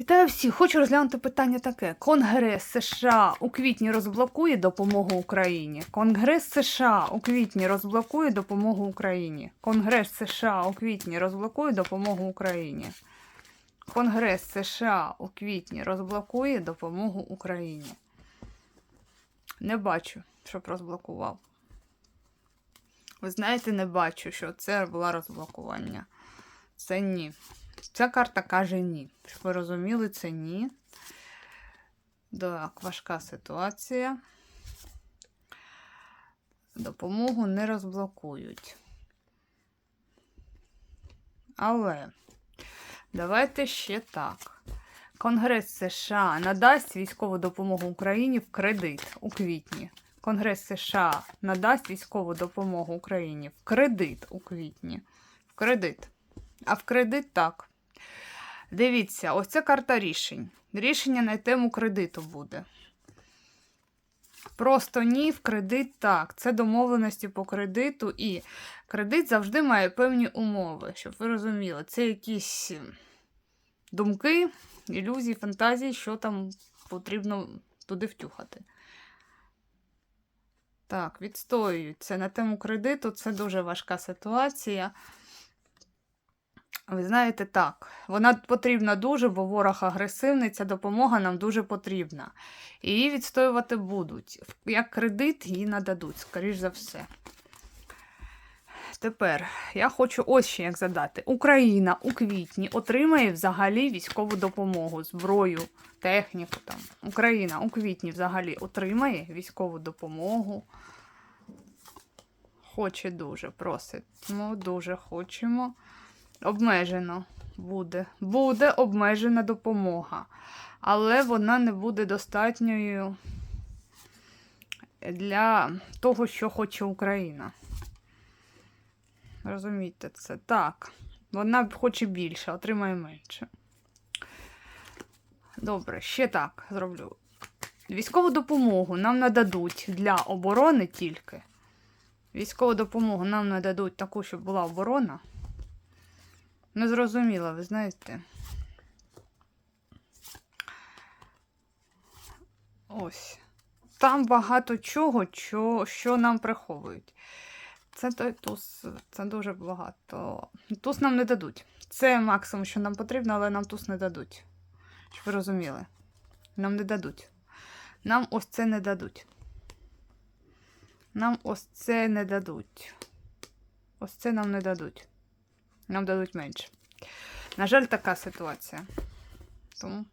Вітаю всіх! Хочу розглянути питання таке: Конгрес США у квітні розблокує допомогу Україні. Конгрес США у квітні розблокує допомогу Україні. Конгрес США у квітні розблокує допомогу Україні. Конгрес США у квітні розблокує допомогу Україні. Не бачу, щоб розблокував. Ви знаєте, не бачу, що це було розблокування. Це ні. Ця карта каже ні. Щоб ви розуміли, це ні. Так, важка ситуація. Допомогу не розблокують. Але давайте ще так. Конгрес США надасть військову допомогу Україні в кредит у квітні. Конгрес США надасть військову допомогу Україні в кредит у квітні. В кредит. А в кредит так. Дивіться, ось це карта рішень. Рішення на тему кредиту буде. Просто ні, в кредит так. Це домовленості по кредиту, і кредит завжди має певні умови, щоб ви розуміли. Це якісь думки, ілюзії, фантазії, що там потрібно туди втюхати. Так, відстоюють це на тему кредиту, це дуже важка ситуація. Ви знаєте, так, вона потрібна дуже, бо ворог агресивний, ця допомога нам дуже потрібна. І її відстоювати будуть. Як кредит її нададуть, скоріш за все. Тепер я хочу ось ще як задати. Україна у квітні отримає взагалі військову допомогу, зброю, техніку. там. Україна у квітні взагалі отримає військову допомогу. Хоче дуже, просить. Ми дуже хочемо. Обмежено буде. Буде обмежена допомога. Але вона не буде достатньою для того, що хоче Україна. Розумієте це? Так. Вона хоче більше, отримає менше. Добре, ще так зроблю. Військову допомогу нам нададуть для оборони тільки. Військову допомогу нам нададуть таку, щоб була оборона. Не зрозуміла, ви знаєте. Ось. Там багато чого, що, що нам приховують. Це той туз, це дуже багато. Туз нам не дадуть. Це максимум, що нам потрібно, але нам туз не дадуть. Щоб ви розуміли. Нам не дадуть. Нам ось це не дадуть. Нам ось це не дадуть. Ось це нам не дадуть. Нам дадуть менше. На жаль, така ситуація. Тому